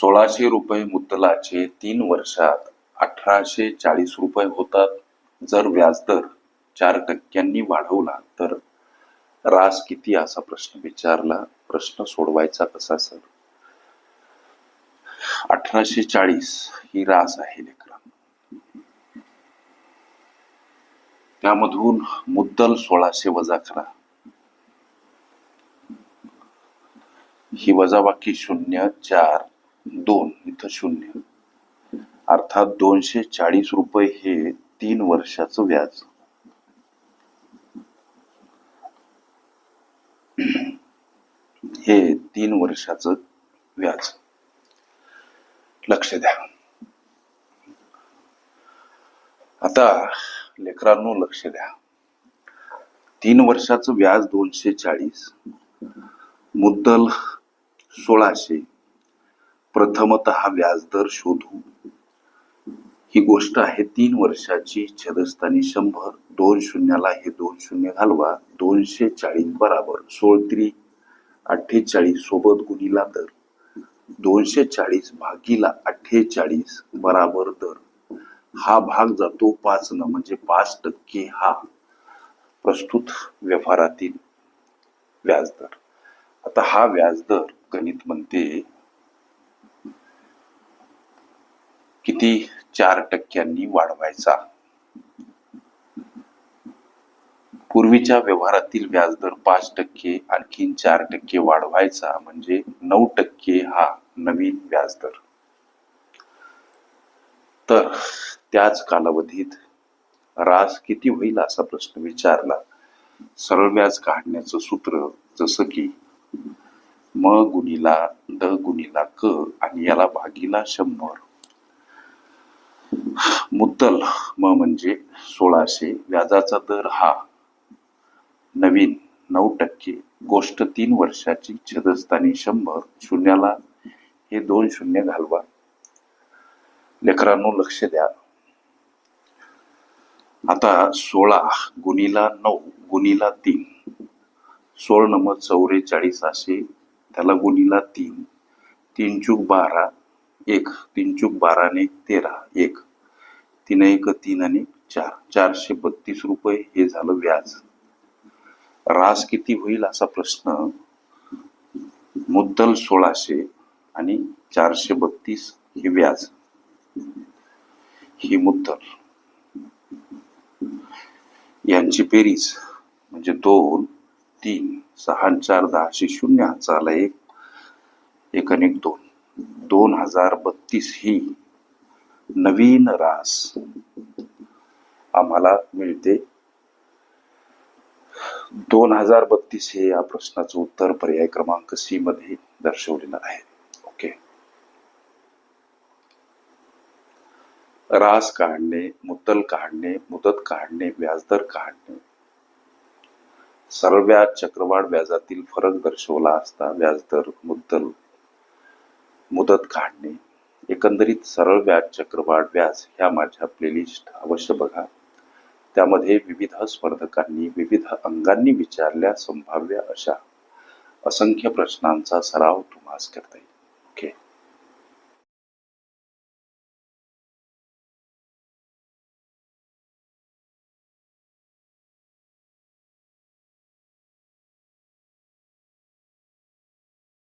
सोळाशे रुपये मुद्दलाचे तीन वर्षात अठराशे चाळीस रुपये होतात. जर व्याजदर चार टक्क्यांनी वाढवला तर रास किती? असा प्रश्न विचारला. प्रश्न सोडवायचा कसा सर? अठराशे चाळीस ही रास आहे लेकरांनो त्यामधून मुद्दल सोळाशे वजा करा. ही वजाबाकी शून्य चार दोन इथं शून्य. अर्थात दोनशे चाळीस रुपये हे तीन वर्षाचं व्याज. हे तीन वर्षाचं व्याज. लक्ष द्या. आता लेकरांनो लक्ष द्या. तीन वर्षाचं व्याज दोनशे चाळीस मुद्दल सोळाशे. प्रथमत व्याजदर शोधू. ही गोष्ट आहे तीन वर्षाची. छदस्थानी शंभर दोन शून्याला हे दोन शून्य घालवा. दोनशे चाळीस बराबर सोळत्री अठ्ठेचाळीस सोबत गुणीला दर. दोनशे चाळीस भागीला अठ्ठेचाळीस बराबर दर. हा भाग जातो पाच न म्हणजे पाच टक्के हा प्रस्तुत व्यवहारातील व्याजदर. आता हा व्याजदर गणित म्हणते किती चार टक्क्यांनी वाढवायचा? पूर्वीच्या व्यवहारातील व्याजदर पाच टक्के आणखीन चार टक्के वाढवायचा म्हणजे नऊ टक्के हा नवीन व्याजदर. तर त्याच कालावधीत रास किती होईल असा प्रश्न विचारला. सरळ व्याज काढण्याचं सूत्र जसं की म गुणीला द गुणीला क आणि याला भागीला शंभर. मुद्दल म म्हणजे सोळाशे व्याजाचा दर हा नवीन नऊ टक्के गोष्ट तीन वर्षाची छदस्थानी शंभर शून्याला हे दोन शून्य घालवा. लेकरांनो लक्ष द्या. आता सोळा गुणीला नऊ गुणीला तीन. सोळ नंबर चौवेचाळीस असे त्याला गुणीला तीन. तीन चूक बारा एक. तीन चूक बाराने तेरा एक. तीन एक तीन आणि चार. चारशे बत्तीस रुपये हे झालं व्याज. रास किती होईल असा प्रश्न मुद्दल सोळाशे आणि चारशे बत्तीस हे व्याज. ही मुद्दल. यांची बेरीज म्हणजे दोन तीन सहा चार दहाशे शून्य हाताला एक एक आणि एक दोन. दोन हजार बत्तीस ही नवीन रास आम्हाला मिळते. दोन हजार बत्तीस हे या प्रश्नाचं उत्तर पर्याय क्रमांक सी मध्ये दर्शवलेलं आहे. ओके. रास काढणे मुद्दल काढणे मुदत काढणे व्याजदर काढणे. सर्व व्याज चक्रवाढ व्याजातील फरक दर्शवला असता व्याजदर मुद्दल मुदत काढणे. एकंदरीत सरळ व्याज चक्रवाढ व्याज ह्या माझ्या प्लेलिस्ट अवश्य बघा. त्यामध्ये विविध स्पर्धकांनी विविध अंगांनी विचारल्या संभाव्य अशा असंख्य प्रश्नांचा सराव तुम्हास करता येईल.